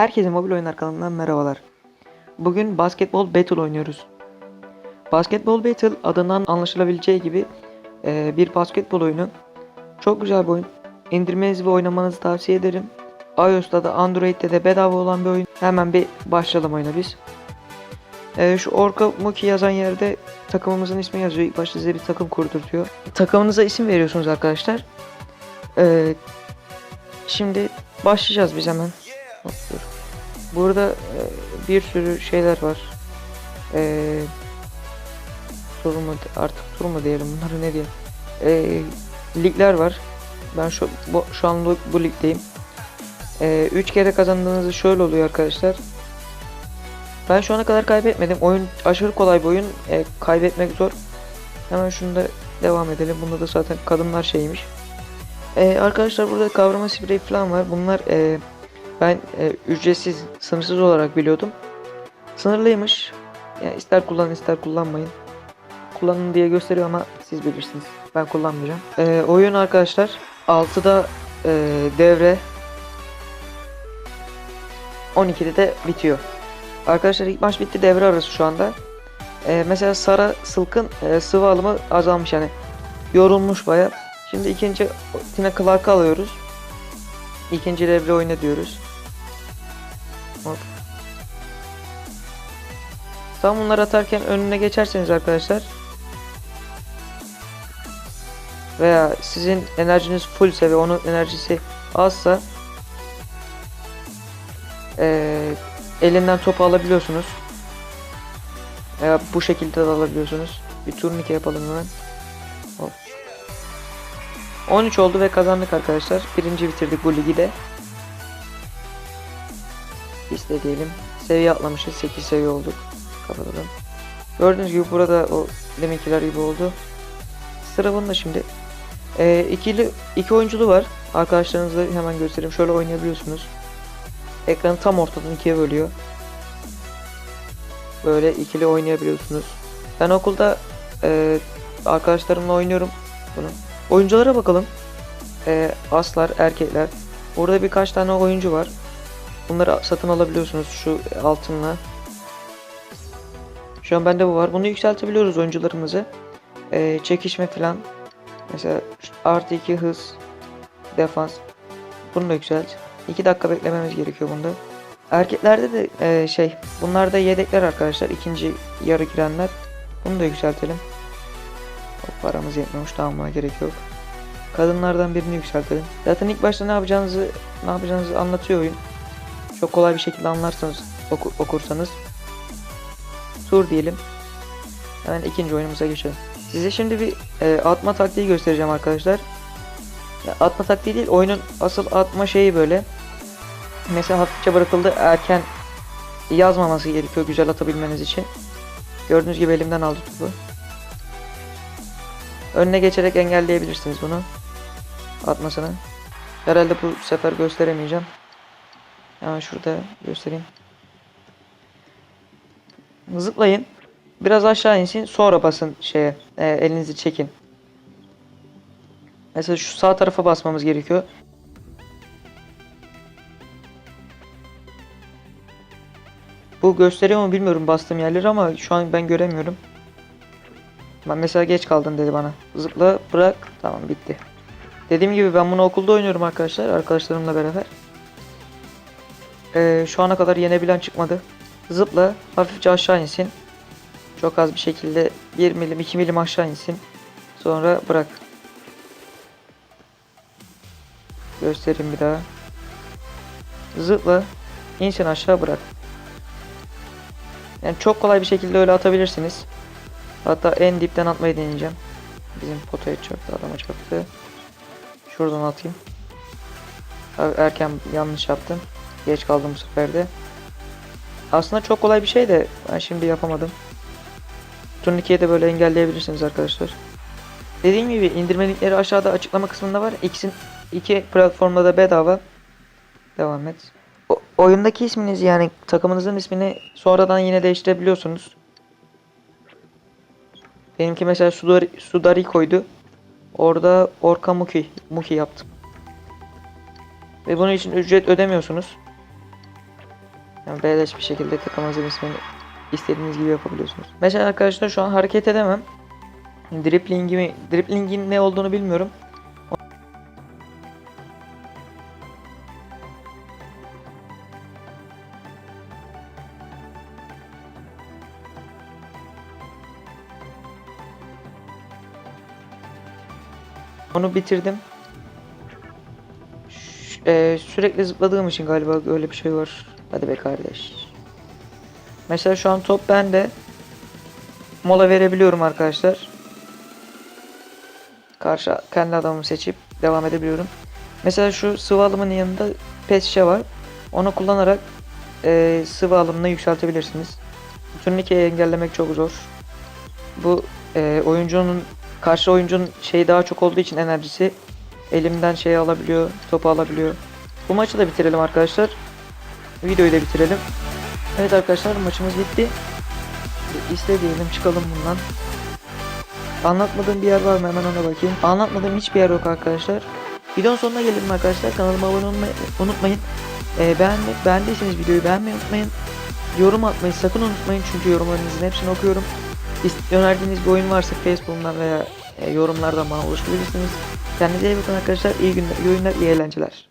Herkese mobil oyunlar kanalından merhabalar. Bugün basketbol battle oynuyoruz. Basketbol battle adından anlaşılabileceği gibi eee, bir basketbol oyunu. Çok güzel bir oyun. İndirmenizi ve oynamanızı tavsiye ederim. iOS'ta da Android'de de bedava olan bir oyun. Hemen bir başlayalım oyuna biz. Eee, şu Orka Muki yazan yerde takımımızın ismi yazıyor. İlk başta size bir takım kurdurtuyor. Takımınıza isim veriyorsunuz arkadaşlar. Eee, şimdi başlayacağız biz hemen. Dur. Burada e, bir sürü şeyler var. E, tur mu artık tur mu diyelim bunları ne diyelim. E, ligler var. Ben şu bu, şu an bu, bu ligdeyim. 3 kere kazandığınızda şöyle oluyor arkadaşlar. Ben şu ana kadar kaybetmedim. Oyun aşırı kolay bir oyun. E, kaybetmek zor. Hemen şunu da devam edelim. Bunda da zaten kadınlar şeymiş. E, arkadaşlar burada kavrama spreyi falan var. Bunlar e, ben e, ücretsiz, sınırsız olarak biliyordum. Sınırlıymış. Yani ister kullanın ister kullanmayın. Kullanın diye gösteriyor ama siz bilirsiniz. Ben kullanmayacağım. E, oyun arkadaşlar 6'da e, devre 12'de de bitiyor. Arkadaşlar ilk maç bitti devre arası şu anda. E, mesela Sara Sılk'ın e, sıvı alımı azalmış yani. Yorulmuş baya. Şimdi ikinci Tina Clark'ı alıyoruz. İkinci devre oyna diyoruz. Hop. Tam bunları atarken önüne geçerseniz arkadaşlar veya sizin enerjiniz fullse ve onun enerjisi azsa eee, elinden topu alabiliyorsunuz. Veya bu şekilde de alabiliyorsunuz. Bir turnike yapalım hemen. Hop. 13 oldu ve kazandık arkadaşlar. Birinci bitirdik bu ligi de. İste diyelim. Seviye atlamışız. 8 seviye olduk. Kapatalım. Gördüğünüz gibi burada o deminkiler gibi oldu. Sıra bunda şimdi. Ee, ikili iki oyunculu var. Arkadaşlarınızla hemen göstereyim. Şöyle oynayabiliyorsunuz. Ekranı tam ortadan ikiye bölüyor. Böyle ikili oynayabiliyorsunuz. Ben okulda e, arkadaşlarımla oynuyorum bunu. Oyunculara bakalım. Ee, aslar, erkekler. Burada birkaç tane oyuncu var. Bunları satın alabiliyorsunuz şu altınla. Şu an bende bu var. Bunu yükseltebiliyoruz oyuncularımızı. Ee, çekişme falan. Mesela artı 2 hız. Defans. Bunu da yükselt. 2 dakika beklememiz gerekiyor bunda. Erkeklerde de e, şey. Bunlar da yedekler arkadaşlar. ikinci yarı girenler. Bunu da yükseltelim. Hop, paramız yetmiyormuş. Tamam gerek yok. Kadınlardan birini yükseltelim. Zaten ilk başta ne yapacağınızı ne yapacağınızı anlatıyor oyun. Çok kolay bir şekilde anlarsanız oku- okursanız. Tur diyelim. Hemen ikinci oyunumuza geçelim. Size şimdi bir e, atma taktiği göstereceğim arkadaşlar. Ya, atma taktiği değil oyunun asıl atma şeyi böyle. Mesela hafifçe bırakıldı erken yazmaması gerekiyor güzel atabilmeniz için. Gördüğünüz gibi elimden aldı topu. Önüne geçerek engelleyebilirsiniz bunu. Atmasını. Herhalde bu sefer gösteremeyeceğim. Hemen şurada göstereyim. Zıplayın. Biraz aşağı insin. Sonra basın şeye. e, elinizi çekin. Mesela şu sağ tarafa basmamız gerekiyor. Bu gösteriyor mu bilmiyorum bastığım yerleri ama şu an ben göremiyorum. Ben mesela geç kaldın dedi bana. Zıpla bırak. Tamam bitti. Dediğim gibi ben bunu okulda oynuyorum arkadaşlar. Arkadaşlarımla beraber. Ee, şu ana kadar yenebilen çıkmadı. Zıpla hafifçe aşağı insin. Çok az bir şekilde 1 milim 2 milim aşağı insin. Sonra bırak. Göstereyim bir daha. Zıpla. insin aşağı bırak. Yani çok kolay bir şekilde öyle atabilirsiniz. Hatta en dipten atmayı deneyeceğim. Bizim potaya çarptı, adama çarptı. Şuradan atayım. Erken yanlış yaptım. Geç kaldım bu sefer. Aslında çok kolay bir şey de ben şimdi yapamadım. Turnikeyi de böyle engelleyebilirsiniz arkadaşlar. Dediğim gibi indirme linkleri aşağıda açıklama kısmında var. İkisinin iki platformda da bedava. Devam et. O, oyundaki isminiz yani takımınızın ismini sonradan yine değiştirebiliyorsunuz. Benimki mesela Sudari, Sudariko'ydu. Orada Orka Muki, Muki yaptım. Ve bunun için ücret ödemiyorsunuz. Yani beleş bir şekilde takımınızın ismini istediğiniz gibi yapabiliyorsunuz. Mesela arkadaşlar şu an hareket edemem. Driplingimi, driplingin ne olduğunu bilmiyorum. Onu bitirdim. Ş- eee, sürekli zıpladığım için galiba öyle bir şey var. Hadi be kardeş. Mesela şu an top bende. Mola verebiliyorum arkadaşlar. Karşı kendi adamımı seçip devam edebiliyorum. Mesela şu sıvı alımın yanında pet şişe var. Onu kullanarak eee, sıvı alımını yükseltebilirsiniz. Turnikeyi engellemek çok zor. Bu eee, oyuncunun karşı oyuncunun şeyi daha çok olduğu için enerjisi elimden şey alabiliyor, topu alabiliyor. Bu maçı da bitirelim arkadaşlar. Videoyu da bitirelim. Evet arkadaşlar maçımız bitti. İste diyelim çıkalım bundan. Anlatmadığım bir yer var mı hemen ona bakayım. Anlatmadığım hiçbir yer yok arkadaşlar. Videonun sonuna gelelim arkadaşlar. Kanalıma abone olmayı unutmayın. Ee, beğenme, beğendiyseniz videoyu beğenmeyi unutmayın. Yorum atmayı sakın unutmayın çünkü yorumlarınızın hepsini okuyorum. Önerdiğiniz bir oyun varsa Facebook'umdan veya e, yorumlardan bana ulaşabilirsiniz. Kendinize iyi bakın arkadaşlar. İyi günler, iyi oyunlar, iyi eğlenceler.